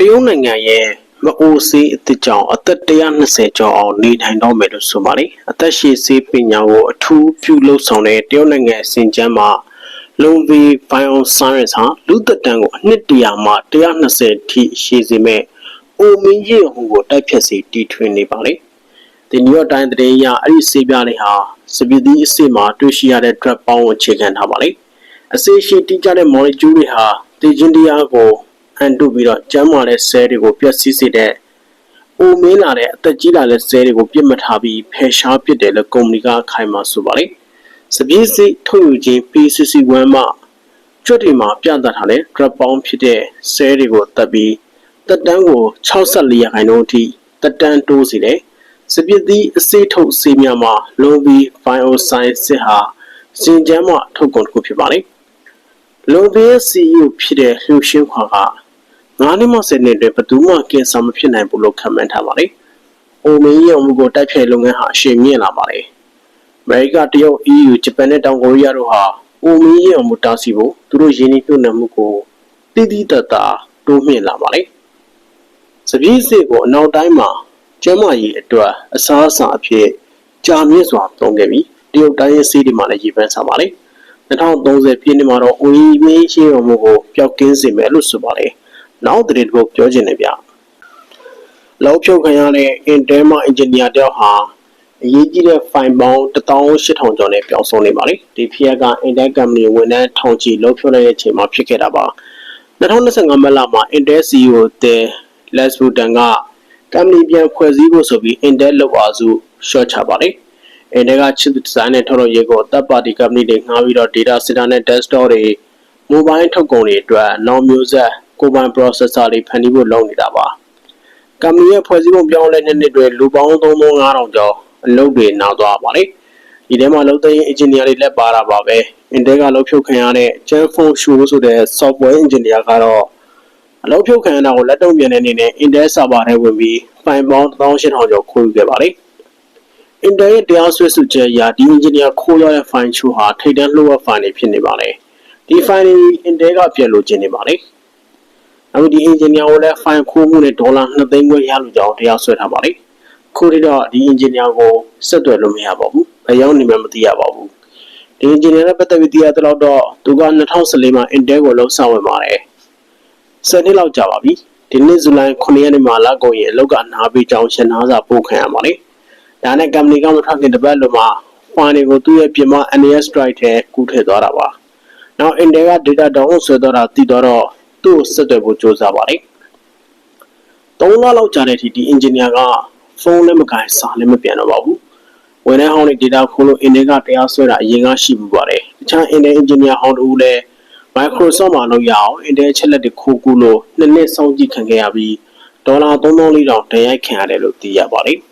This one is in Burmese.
တရုတ်နိုင်ငံရဲ့မအိုဆေးအသစ်ကြောင့်အသက်120ကျော်အောင်နေနိုင်တော့မယ်လို့ဆိုပါလေအသက်ရှည်ဆေးပညာကိုအထူးပြုလုပ်ဆောင်တဲ့တရုတ်နိုင်ငံစင်ကျန်းမှာလုံဗီဘိုင်အိုဆိုင်းဟာလူသက်တမ်းကိုအနှစ်တရာမှ120ထိရှည်စေမဲ့အိုမင်းရည်ဟူကိုတိုက်ဖြတ်စေတီထွင်နေပါလေဒီနယူးယောက်တိုင်းသတင်းအရအဲ့ဒီဆေးပြားလေးဟာစပီဒီအစစ်မှာတွေ့ရှိရတဲ့ drug ပေါင်းကိုအခြေခံထားပါလေအစေရှိတိကျတဲ့ molecule တွေဟာတေဂျင်တရားကို အန်တုပြီးတော့ကျန်းမာတဲ့ cell တွေကိုပျက်စီးစေတဲ့အိုမင်းလာတဲ့အသက်ကြီးလာတဲ့ cell တွေကိုပြစ်မှတ်ထားပြီးဖယ်ရှားပစ်တယ်လို့ကုမ္ပဏီကခိုင်မာဆိုပါလေစပီးစိထုတ်ယူခြင်း PCC1 မှာကျွတ်တွေမှာပြသထားတဲ့ drug ပေါင်းဖြစ်တဲ့ cell တွေကိုတက်ပြီးတက်တန်းကို64ရာခိုင်နှုန်းအထိတက်တန်းတိုးစေတယ်စပစ်သီးအစေးထုတ်ဆေးများမှာလုံပြီး bioscience စစ်ဟာစင်ကြမ်းမှထုတ်ကုန်တစ်ခုဖြစ်ပါလေလုံပြီး CEO ဖြစ်တဲ့လှူရှင်းခွာက 9နှစ်မှ10နှစ်အတွင်းဘယ်သူမှကင်ဆာမဖြစ်နိုင်ဘူးလို့ခန့်မှန်းထားပါလေ။အိုမင်းရုံမှုကိုတိုက်ဖျက်လုပ်ငန်းဟာအရှိန်မြင့်လာပါလေ။အမေရိကတရုတ် EU ဂျပန်နဲ့တောင်ကိုရီးယားတို့ဟာအိုမင်းရုံမှုတားဆီးဖို့သူတို့ရင်းနှီးမြှုပ်နှံမှုကိုတိတိတတ်တာတိုးမြင့်လာပါလေ။စပီးစစ်ကိုအနောက်တိုင်းမှာကျမ်းမာရေးအတွက်အစားအစာအဖြစ်ကြာမြင့်စွာသုံးခဲ့ပြီးတရုတ်တိုင်းရဲ့စီးတွေမှာလည်းရည်ပန်းစားပါလေ။2030ပြည့်နှစ်မှာတော့ OE မင်းရှင်းရုံမှုကိုပျောက်ကင်းစေမယ်လို့ဆိုပါလေ။ နောက်တရက်တစ်ပုတ်ပြောချင်တယ်ဗျ။လောက်ဖြုတ်ခံရတဲ့ Intel မှာ engineer တယောက်ဟာအရေးကြီးတဲ့ file ပေါင်း18000ကျော်နဲ့ပြောင်းဆုံးနေပါလေ။ဒီဖြစ်ရက Intel company ဝန်ထမ်းထောင်ချီလောက်ဖြုတ်လိုက်တဲ့အချိန်မှာဖြစ်ခဲ့တာပါ။2025မတ်လမှာ Intel CEO တဲ့ Les Boutan က company ပြန်ဖွဲ့စည်းဖို့ဆိုပြီး Intel လောက်အားစု short ချပါလေ။ Intel က chip design နဲ့ထုတ်လုပ်ရေးကိုတပ်ပါတီ company တွေငှားပြီးတော့ data center နဲ့ desktop တွေ mobile ထုတ်ကုန်တွေအတွက်နော က်မျိုးဆက်ကိုယ်ပိုင် processor တွေဖန်တီးဖို့လုပ်နေတာပါ။ company ရဲ့ဖွဲ့စည်းပုံပြောင်းလဲတဲ့နှစ်တွေလူပေါင်း3500ကျော်အလုပ်တွေနာသွားပါလေ။ဒီထဲမှာလုံသိန်း engineer တွေလက်ပါတာပါပဲ။ Intel ကလုံဖြုတ်ခံရတဲ့ Jenfeng Shu ဆိုတဲ့ software engineer ကတော့အလုပ်ဖြုတ်ခံရတာကိုလက်တုံ့ပြန်တဲ့အနေနဲ့ Intel server ထဲဝင်ပြီးဖိုင်ပေါင်း18000ကျော်ခိုးယူခဲ့ပါလေ။ Intel ရဲ့တရားစွဲဆိုချက်အရဒီ engineer ခိုးရတဲ့ file ချို့ဟာထိပ်တန်းလှုပ်ဝက် file တွေဖြစ်နေပါလေ။ဒီ file တွေ Intel ကပြန်လို့ကျင်နေပါလေ။ အခုဒီ engineer ကိုလည်း file ခိုးမှုနဲ့ဒေါ်လာ2သိန်းခွဲရလို့ကြောင်းတရားစွဲထားပါလေ။ခုထိတော့ဒီ engineer ကိုဆက်သွယ်လို့မရပါဘူး။ဘယ်ရောက်နေမှမသိရပါဘူး။ဒီ engineer နဲ့ပတ်သက်ပြီးသိရတဲ့လောက်တော့သူက2014မှာ Intel ကိုလုံးဆောင်ဝင်ပါတယ်။10နှစ်လောက်ကြာပါပြီ။ဒီနှစ်ဇူလိုင်9ရက်နေ့မှာလာကုန်ရဲ့အလောက်ကနားပေးကြောင်းရှင်းနာစာပို့ခံရပါလေ။ဒါနဲ့ company ကမထွက်ခင်တပတ်လုံးမှာ file တွေကိုသူ့ရဲ့ပြင်မ NAS drive ထဲကူးထည့်သွားတာပါ။နောက် Intel က data download ဆွဲသွားတာတည်တော့ သူ့ကိုဆက်သွယ်ဖို့ကြိုးစားပါလေ။3လလောက်ကြာတဲ့အထိဒီ engineer ကဖုန်းလည်းမကင်စာလည်းမပြန်တော့ပါဘူး။ဝန်ထမ်းဟောင်းတွေ data ခိုးလို့ Intel ကတရားစွဲတာအရင်ကရှိမှုပါတယ်။တခြား Intel engineer ဟောင်းတို့လည်း Microsoft မှာလုပ်ရအောင် Intel ချက်လက်တွေခိုးကူးလို့နှစ်နှစ်စောင့်ကြည့်ခံခဲ့ရပြီးဒေါ်လာ3400တန်ရိုက်ခံရတယ်လို့သိရပါတယ်။